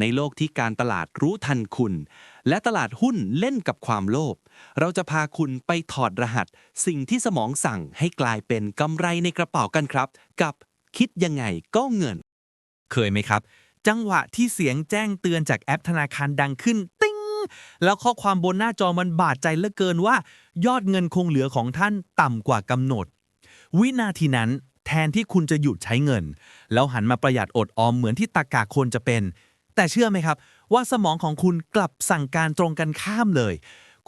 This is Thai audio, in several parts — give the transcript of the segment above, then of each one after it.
ในโลกที่การตลาดรู้ทันคุณ และตลาดหุ้นเล่นกับความโลภ เราจะพาคุณไปถอดรหัส สิ่งที่สมองสั่งให้กลายเป็นกำไรในกระเป๋ากันครับ กับคิดยังไงก็เงิน เคยไหมครับ จังหวะที่เสียงแจ้งเตือนจากแอปธนาคารดังขึ้น ติ้ง แล้วข้อความบนหน้าจอมันบาดใจเหลือเกินว่า ยอดเงินคงเหลือของท่านต่ำกว่ากำหนด วินาทีนั้นแทนที่คุณจะหยุดใช้เงิน แล้วหันมาประหยัดอดออมเหมือนที่ตากาคนจะเป็น แต่เชื่อไหมครับ ว่าสมองของคุณกลับสั่งการตรงกันข้ามเลย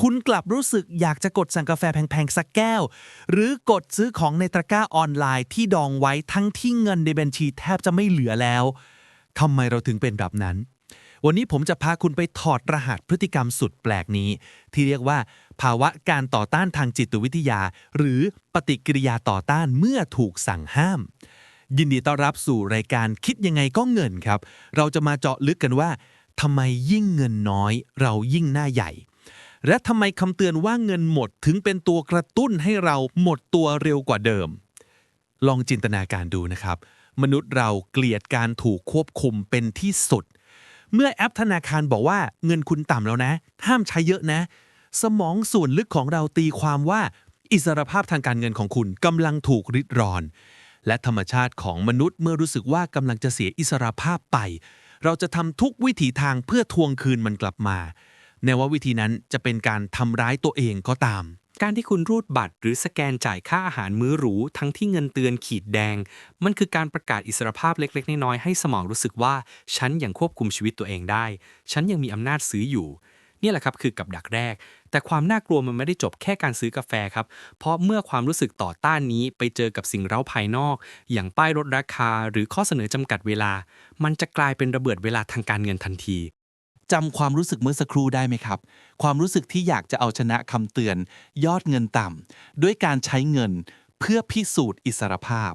คุณกลับรู้สึกอยากจะกดสั่งกาแฟแพงๆ สักแก้ว หรือกดซื้อของในตะกร้าออนไลน์ที่ดองไว้ทั้งที่เงินในบัญชีแทบจะไม่เหลือแล้วทำไมเราถึงเป็นแบบนั้น วันนี้ผมจะพาคุณไปถอดรหัสพฤติกรรมสุดแปลกนี้ ที่เรียกว่า ภาวะการต่อต้านทางจิตวิทยา หรือปฏิกิริยาต่อต้านเมื่อถูกสั่งห้าม ยินดีต้อนรับสู่รายการคิดยังไงก็เงินครับ เราจะมาเจาะลึกกันว่าทำไมยิ่งเงินน้อย เรายิ่งหน้าใหญ่ และทำไมคำเตือนว่าเงินหมดถึงเป็นตัวกระตุ้นให้เราหมดตัวเร็วกว่าเดิม ลองจินตนาการดูนะครับ มนุษย์เราเกลียดการถูกควบคุมเป็นที่สุด เมื่อแอปธนาคารบอกว่าเงินคุณต่ำแล้วนะ ห้ามใช้เยอะนะ สมองส่วนลึกของเราตีความว่า อิสรภาพทางการเงินของคุณกำลังถูกริดรอน และธรรมชาติของมนุษย์เมื่อรู้สึกว่ากำลังจะเสียอิสรภาพไป เราจะทำทุกวิถีทางเพื่อทวงคืนมันกลับมาแนว่าวิธีนั้นจะเป็นการทำร้ายตัวเองก็ตาม การที่คุณรูดบัตรหรือสแกนจ่ายค่าอาหารมื้อหรู ทั้งที่เงินเตือนขีดแดง มันคือการประกาศอิสรภาพเล็ก ๆ น้อยๆให้สมองรู้สึกว่า ฉันยังควบคุมชีวิตตัวเองได้ ฉันยังมีอำนาจซื้ออยู่เนี่ยแหละครับคือกับดักแรก แต่ความน่ากลัวมันไม่ได้จบแค่การซื้อกาแฟครับ เพราะเมื่อความรู้สึกต่อต้านนี้ไปเจอกับสิ่งเร้าภายนอก อย่างป้ายลดราคา หรือข้อเสนอจำกัดเวลา มันจะกลายเป็นระเบิดเวลาทางการเงินทันทีจำความรู้สึกเมื่อสักครู่ได้ไหมครับ ความรู้สึกที่อยากจะเอาชนะคำเตือน ยอดเงินต่ำด้วยการใช้เงินเพื่อพิสูจน์อิสรภาพ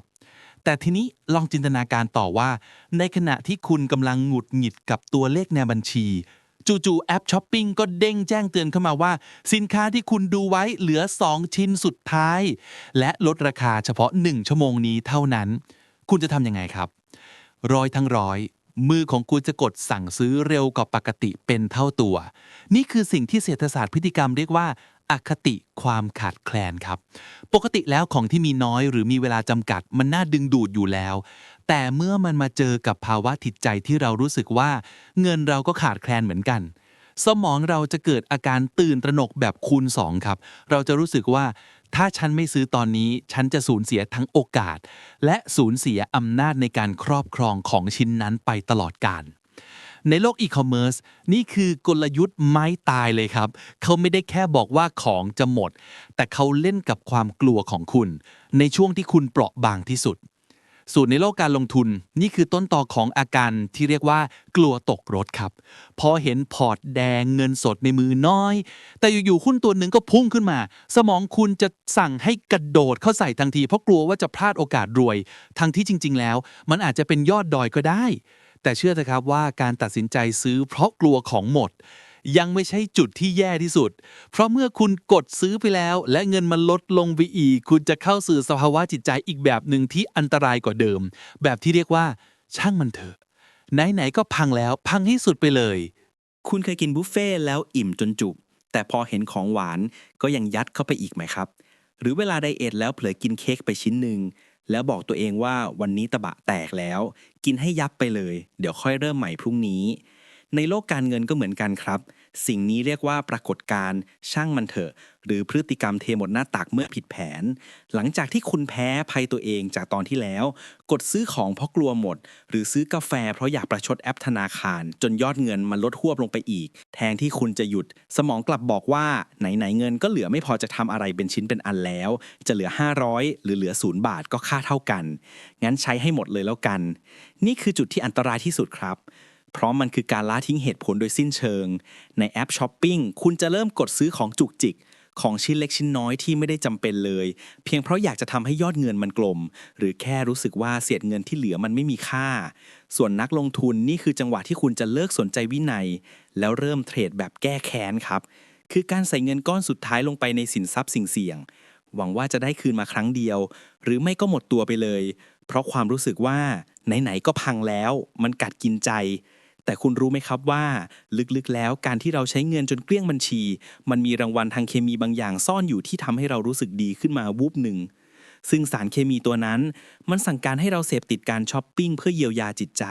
แต่ทีนี้ลองจินตนาการต่อว่า ในขณะที่คุณกำลังหงุดหงิดกับตัวเลขในบัญชี จู่ๆแอปช้อปปิ้งก็เด้งแจ้งเตือนเข้ามาว่า สินค้าที่คุณดูไว้เหลือ 2 ชิ้นสุดท้าย และลดราคาเฉพาะ 1 ชั่วโมงนี้เท่านั้น คุณจะทำยังไงครับ ร้อยทั้งร้อยมือของคุณจะกดสั่งซื้อเร็วกว่าปกติเป็นเท่าตัว นี่คือสิ่งที่เศรษฐศาสตร์พฤติกรรมเรียกว่าอคติความขาดแคลนครับ ปกติแล้วของที่มีน้อยหรือมีเวลาจำกัดมันน่าดึงดูดอยู่แล้ว แต่เมื่อมันมาเจอกับภาวะจิตใจที่เรารู้สึกว่า เงินเราก็ขาดแคลนเหมือนกัน สมองเราจะเกิดอาการตื่นตระหนกแบบคูณ2ครับ เราจะรู้สึกว่าถ้าฉันไม่ซื้อตอนนี้ ฉันจะสูญเสียทั้งโอกาส และสูญเสียอำนาจในการครอบครองของชิ้นนั้นไปตลอดกาลในโลกอีคอมเมิร์ซนี่คือกลยุทธ์ไม้ตายเลยครับ เขาไม่ได้แค่บอกว่าของจะหมด แต่เขาเล่นกับความกลัวของคุณ ในช่วงที่คุณเปราะบางที่สุด ส่วนในโลกการลงทุน นี่คือต้นต่อของอาการที่เรียกว่ากลัวตกรถครับ พอเห็นพอร์ตแดงเงินสดในมือน้อย แต่อยู่ๆหุ้นตัวหนึ่งก็พุ่งขึ้นมา สมองคุณจะสั่งให้กระโดดเข้าใส่ทันที เพราะกลัวว่าจะพลาดโอกาสรวย ทั้งที่จริง ๆ แล้ว มันอาจจะเป็นยอดดอยก็ได้ แต่เชื่อเถอะครับว่าการตัดสินใจซื้อเพราะกลัวของหมด ยังไม่ใช่จุดที่แย่ที่สุด เพราะเมื่อคุณกดซื้อไปแล้ว และเงินมันลดลงไปอีก คุณจะเข้าสู่สภาวะจิตใจอีกแบบหนึ่งที่อันตรายกว่าเดิม แบบที่เรียกว่า ช่างมันเถอะ ไหนๆก็พังแล้ว พังให้สุดไปเลย คุณเคยกินบุฟเฟ่ต์แล้วอิ่มจนจุก แต่พอเห็นของหวานก็ยังยัดเข้าไปอีกไหมครับ หรือเวลาไดเอทแล้วเผลอกินเค้กไปชิ้นหนึ่งแล้วบอกตัวเองว่าวันนี้ตะบะแตกแล้ว กินให้ยับไปเลย เดี๋ยวค่อยเริ่มใหม่พรุ่งนี้ ในโลกการเงินก็เหมือนกันครับ สิ่งนี้เรียกว่าปรากฏการณ์ช่างมันเถอะ หรือพฤติกรรมเทหมดหน้าตักเมื่อผิดแผน หลังจากที่คุณแพ้ภัยตัวเองจากตอนที่แล้ว กดซื้อของเพราะกลัวหมด หรือซื้อกาแฟเพราะอยากประชดแอปธนาคาร จนยอดเงินมันลดหวบลงไปอีก แทนที่คุณจะหยุด สมองกลับบอกว่าไหนๆเงินก็เหลือไม่พอจะทำอะไรเป็นชิ้นเป็นอันแล้ว จะเหลือ 500 หรือเหลือศูนย์บาทก็ค่าเท่ากันงั้นใช้ให้หมดเลยแล้วกัน นี่คือจุดที่อันตรายที่สุดครับ เพราะมันคือการละทิ้งเหตุผลโดยสิ้นเชิง ในแอปช้อปปิ้งคุณจะเริ่มกดซื้อของจุกจิก ของชิ้นเล็กชิ้นน้อยที่ไม่ได้จำเป็นเลย เพียงเพราะอยากจะทำให้ยอดเงินมันกลม หรือแค่รู้สึกว่าเศษเงินที่เหลือมันไม่มีค่า ส่วนนักลงทุนนี่คือจังหวะที่คุณจะเลิกสนใจวินัย แล้วเริ่มเทรดแบบแก้แค้นครับ คือการใส่เงินก้อนสุดท้ายลงไปในสินทรัพย์สิ่งเสี่ยง หวังว่าจะได้คืนมาครั้งเดียว หรือไม่ก็หมดตัวไปเลย เพราะความรู้สึกว่าไหนๆก็พังแล้ว มันกัดกินใจ แต่คุณรู้ไหมครับว่าลึกๆแล้วการที่เราใช้เงินจนเกลี้ยงบัญชี มันมีรางวัลทางเคมีบางอย่างซ่อนอยู่ที่ทำให้เรารู้สึกดีขึ้นมาวูบหนึ่งซึ่งสารเคมีตัวนั้น มันสั่งการให้เราเสพติดการช้อปปิ้งเพื่อเยียวยาจิตใจ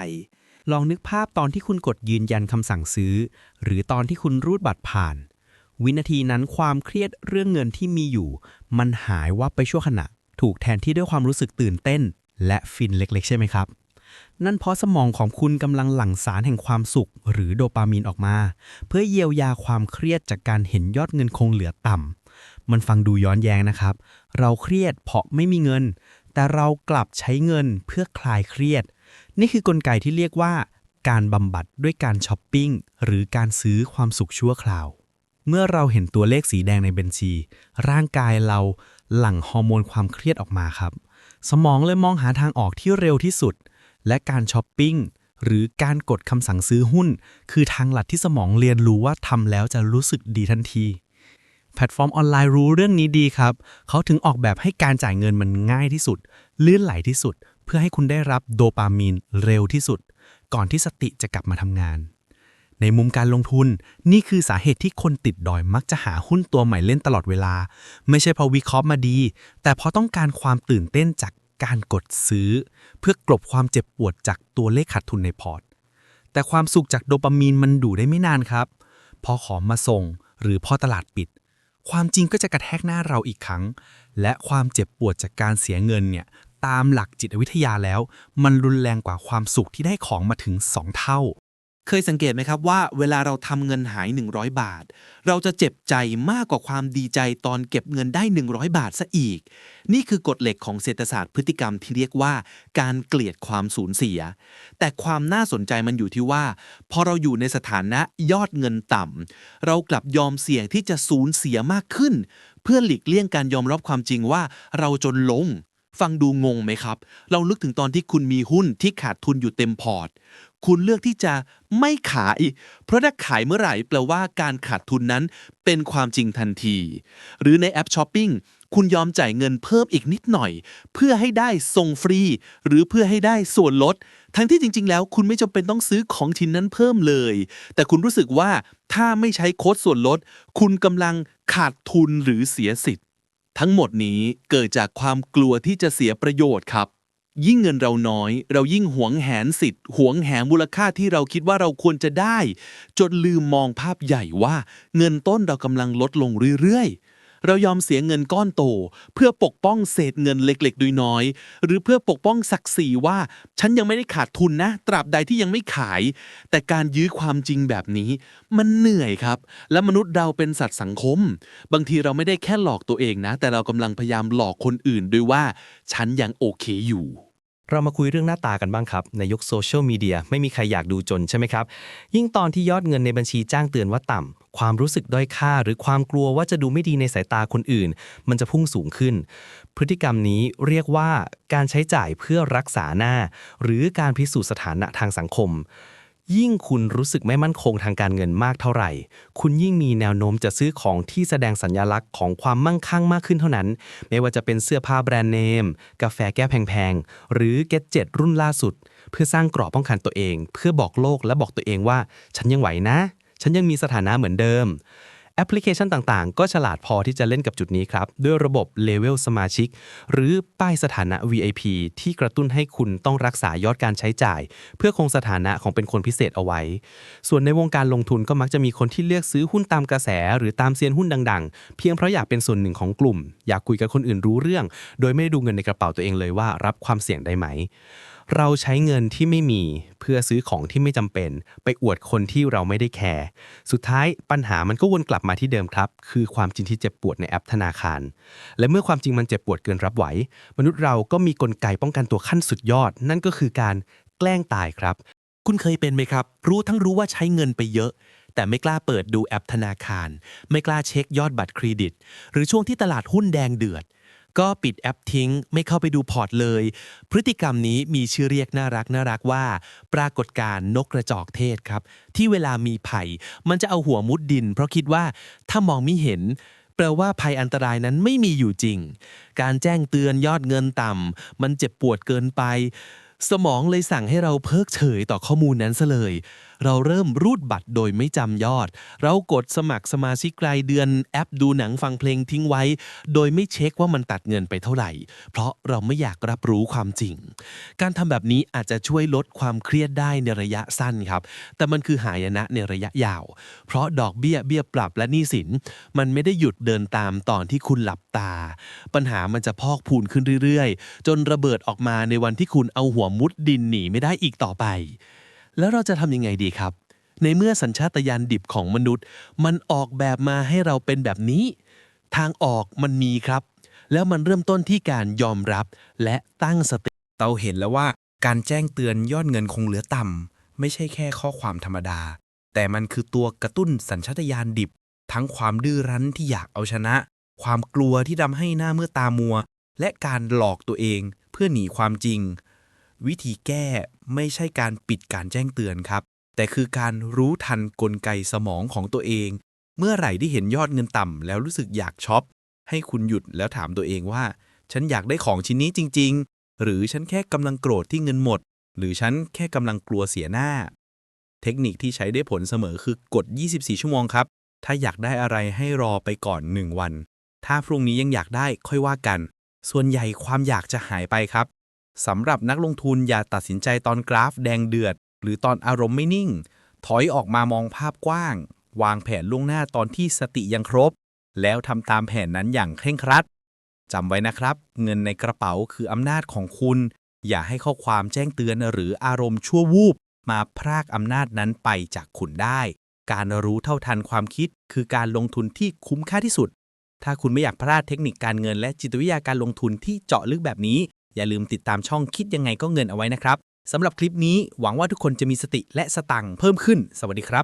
ลองนึกภาพตอนที่คุณกดยืนยันคำสั่งซื้อ หรือตอนที่คุณรูดบัตรผ่าน วินาทีนั้นความเครียดเรื่องเงินที่มีอยู่ มันหายวับไปชั่วขณะ ถูกแทนที่ด้วยความรู้สึกตื่นเต้น และฟินเล็ก ๆ ใช่ไหมครับ นั่นเพราะสมองของคุณกำลังหลั่งสารแห่งความสุข หรือโดปามีนออกมา เพื่อเยียวยาความเครียดจากการเห็นยอดเงินคงเหลือต่ำมันฟังดูย้อนแย้งนะครับ เราเครียดเพราะไม่มีเงิน แต่เรากลับใช้เงินเพื่อคลายเครียด นี่คือกลไกที่เรียกว่า การบำบัดด้วยการช้อปปิ้งหรือการซื้อความสุขชั่วคราวเมื่อเราเห็นตัวเลขสีแดงในบัญชี ร่างกายเราหลั่งฮอร์โมนความเครียดออกมาครับ สมองเลยมองหาทางออกที่เร็วที่สุด และการช้อปปิ้งหรือการกดคำสั่งซื้อหุ้น คือทางหลัดที่สมองเรียนรู้ว่าทำแล้วจะรู้สึกดีทันที แพลตฟอร์มออนไลน์รู้เรื่องนี้ดีครับ เขาถึงออกแบบให้การจ่ายเงินมันง่ายที่สุด ลื่นไหลที่สุด เพื่อให้คุณได้รับโดปามีนเร็วที่สุด ก่อนที่สติจะกลับมาทำงาน ในมุมการลงทุน นี่คือสาเหตุที่คนติดดอยมักจะหาหุ้นตัวใหม่เล่นตลอดเวลา ไม่ใช่เพราะวิเคราะห์มาดี แต่เพราะต้องการความตื่นเต้นจาก การกดซื้อ เพื่อกลบความเจ็บปวดจากตัวเลขขาดทุนในพอร์ต แต่ความสุขจากโดปามีนมันดูได้ไม่นานครับ พอของมาส่งหรือพอตลาดปิด ความจริงก็จะกระแทกหน้าเราอีกครั้ง และความเจ็บปวดจากการเสียเงินเนี่ยตามหลักจิตวิทยาแล้ว มันรุนแรงกว่าความสุขที่ได้ของมาถึง 2 เท่า เคยสังเกตไหมครับว่าเวลาเราทำเงินหาย 100 บาท เราจะเจ็บใจมากกว่าความดีใจตอนเก็บเงินได้ 100 บาทซะอีก นี่คือกฎเหล็กของเศรษฐศาสตร์พฤติกรรมที่เรียกว่าการเกลียดความสูญเสีย แต่ความน่าสนใจมันอยู่ที่ว่า พอเราอยู่ในสถานะยอดเงินต่ำเรากลับยอมเสี่ยงที่จะสูญเสียมากขึ้น เพื่อหลีกเลี่ยงการยอมรับความจริงว่าเราจนลงฟังดูงงไหมครับ เราลึกถึงตอนที่คุณมีหุ้นที่ขาดทุนอยู่เต็มพอร์ต คุณเลือกที่จะไม่ขาย เพราะถ้าขายเมื่อไหร่แปลว่าการขาดทุนนั้นเป็นความจริงทันที หรือในแอปช้อปปิ้งคุณยอมจ่ายเงินเพิ่มอีกนิดหน่อย เพื่อให้ได้ส่งฟรี หรือเพื่อให้ได้ส่วนลด ทั้งที่จริง ๆ แล้วคุณไม่จำเป็นต้องซื้อของชิ้นนั้นเพิ่มเลย แต่คุณรู้สึกว่าถ้าไม่ใช้โค้ดส่วนลด คุณกำลังขาดทุนหรือเสียสิทธิ์ ทั้งหมดนี้เกิดจากความกลัวที่จะเสียประโยชน์ครับ ยิ่งเงินเราน้อย เรายิ่งหวงแหนสิทธิ์หวงแหนมูลค่าที่เราคิดว่าเราควรจะได้ จนลืมมองภาพใหญ่ว่า เงินต้นเรากำลังลดลงเรื่อยๆ เรายอมเสียเงินก้อนโต เพื่อปกป้องเศษเงินเล็กๆน้อยๆหรือเพื่อปกป้องศักดิ์ศรีว่า ฉันยังไม่ได้ขาดทุนนะ ตราบใดที่ยังไม่ขาย แต่การยื้อความจริงแบบนี้ มันเหนื่อยครับ และมนุษย์เราเป็นสัตว์สังคม บางทีเราไม่ได้แค่หลอกตัวเองนะ แต่เรากำลังพยายามหลอกคนอื่นด้วยว่า ฉันยังโอเคอยู่เรามาคุยเรื่องหน้าตากันบ้างครับ ในยุคโซเชียลมีเดียไม่มีใครอยากดูจนใช่ไหมครับ ยิ่งตอนที่ยอดเงินในบัญชีจ้างเตือนว่าต่ำ ความรู้สึกด้อยค่า หรือความกลัวว่าจะดูไม่ดีในสายตาคนอื่น มันจะพุ่งสูงขึ้น พฤติกรรมนี้เรียกว่าการใช้จ่ายเพื่อรักษาหน้า หรือการพิสูจน์สถานะทางสังคม ยิ่งคุณรู้สึกไม่มั่นคงทางการเงินมากเท่าไหร่ คุณยิ่งมีแนวโน้มจะซื้อของที่แสดงสัญลักษณ์ของความมั่งคั่งมากขึ้นเท่านั้น ไม่ว่าจะเป็นเสื้อผ้าแบรนด์เนม กาแฟแก้วแพงๆ หรือเก็ตเจ็ตรุ่นล่าสุดเพื่อสร้างกรอบป้องกันตัวเอง เพื่อบอกโลกและบอกตัวเองว่า ฉันยังไหวนะ ฉันยังมีสถานะเหมือนเดิม แอปพลิเคชันต่างๆ ก็ฉลาดพอที่จะเล่นกับจุดนี้ครับ ด้วยระบบเลเวลสมาชิก หรือป้ายสถานะ VIP ที่กระตุ้นให้คุณต้องรักษายอดการใช้จ่าย เพื่อคงสถานะของเป็นคนพิเศษเอาไว้ ส่วนในวงการลงทุนก็มักจะมีคนที่เลือกซื้อหุ้นตามกระแส หรือตามเซียนหุ้นดัง ๆ เพียงเพราะอยากเป็นส่วนหนึ่งของกลุ่ม อยากคุยกับคนอื่นรู้เรื่อง โดยไม่ได้ดูเงินในกระเป๋าตัวเองเลยว่ารับความเสี่ยงได้ไหม เราใช้เงินที่ไม่มีเพื่อซื้อของที่ไม่จำเป็น ไปอวดคนที่เราไม่ได้แคร์สุดท้ายปัญหามันก็วนกลับมาที่เดิมครับ คือความจริงที่เจ็บปวดในแอปธนาคาร และเมื่อความจริงมันเจ็บปวดเกินรับไหว มนุษย์เราก็มีกลไกป้องกันตัวขั้นสุดยอด นั่นก็คือการแกล้งตายครับ คุณเคยเป็นไหมครับ รู้ทั้งรู้ว่าใช้เงินไปเยอะ แต่ไม่กล้าเปิดดูแอปธนาคาร ไม่กล้าเช็คยอดบัตรเครดิต หรือช่วงที่ตลาดหุ้นแดงเดือด ก็ปิดแอปทิ้ง ไม่เข้าไปดูพอร์ตเลย พฤติกรรมนี้มีชื่อเรียกน่ารักน่ารักว่า ปรากฏการ์นกกระจอกเทศครับ ที่เวลามีภัยมันจะเอาหัวมุดดิน เพราะคิดว่าถ้ามองไม่เห็นแปลว่าภัยอันตรายนั้นไม่มีอยู่จริง การแจ้งเตือนยอดเงินต่ำมันเจ็บปวดเกินไป สมองเลยสั่งให้เราเพิกเฉยต่อข้อมูลนั้นซะเลย เราเริ่มรูดบัตรโดยไม่จำยอด เรากดสมัครสมาชิกรายเดือนแอปดูหนังฟังเพลงทิ้งไว้ โดยไม่เช็คว่ามันตัดเงินไปเท่าไหร่ เพราะเราไม่อยากรับรู้ความจริง การทำแบบนี้อาจจะช่วยลดความเครียดได้ในระยะสั้นครับ แต่มันคือหายนะในระยะยาว เพราะดอกเบี้ยเบี้ยปรับและหนี้สิน มันไม่ได้หยุดเดินตามตอนที่คุณหลับตา ปัญหามันจะพอกพูนขึ้นเรื่อยๆ จนระเบิดออกมาในวันที่คุณเอาหัวมุดดินหนีไม่ได้อีกต่อไป แล้วเราจะทำยังไงดีครับ ในเมื่อสัญชาตญาณดิบของมนุษย์ มันออกแบบมาให้เราเป็นแบบนี้ ทางออกมันมีครับ แล้วมันเริ่มต้นที่การยอมรับและตั้งสติเราเห็นแล้วว่า การแจ้งเตือนยอดเงินคงเหลือต่ำไม่ใช่แค่ข้อความธรรมดา แต่มันคือตัวกระตุ้นสัญชาตญาณดิบ ทั้งความดื้อรั้นที่อยากเอาชนะ ความกลัวที่ทำให้หน้าเมื่อตามัว และการหลอกตัวเองเพื่อหนีความจริง วิธีแก้ไม่ใช่การปิดการแจ้งเตือนครับ แต่คือการรู้ทันกลไกสมองของตัวเอง เมื่อไหร่ที่เห็นยอดเงินต่ำแล้วรู้สึกอยากช็อป ให้คุณหยุดแล้วถามตัวเองว่า ฉันอยากได้ของชิ้นนี้จริง ๆ หรือฉันแค่กำลังโกรธที่เงินหมด หรือฉันแค่กำลังกลัวเสียหน้า เทคนิคที่ใช้ได้ผลเสมอคือกด 24 ชั่วโมงครับ ถ้าอยากได้อะไรให้รอไปก่อน 1 วัน ถ้าพรุ่งนี้ยังอยากได้ค่อยว่ากัน ส่วนใหญ่ความอยากจะหายไปครับ สำหรับนักลงทุนอย่าตัดสินใจตอนกราฟแดงเดือด หรือตอนอารมณ์ไม่นิ่ง ถอยออกมามองภาพกว้าง วางแผนล่วงหน้าตอนที่สติยังครบ แล้วทำตามแผนนั้นอย่างเคร่งครัดจำไว้นะครับ เงินในกระเป๋าคืออำนาจของคุณ อย่าให้ข้อความแจ้งเตือนหรืออารมณ์ชั่ววูบ มาพรากอำนาจนั้นไปจากคุณได้ การรู้เท่าทันความคิด คือการลงทุนที่คุ้มค่าที่สุด ถ้าคุณไม่อยากพลาดเทคนิคการเงินและจิตวิทยาการลงทุนที่เจาะลึกแบบนี้ อย่าลืมติดตามช่องคิดยังไงก็เงินเอาไว้นะครับสำหรับคลิปนี้หวังว่าทุกคนจะมีสติและสตังค์เพิ่มขึ้น สวัสดีครับ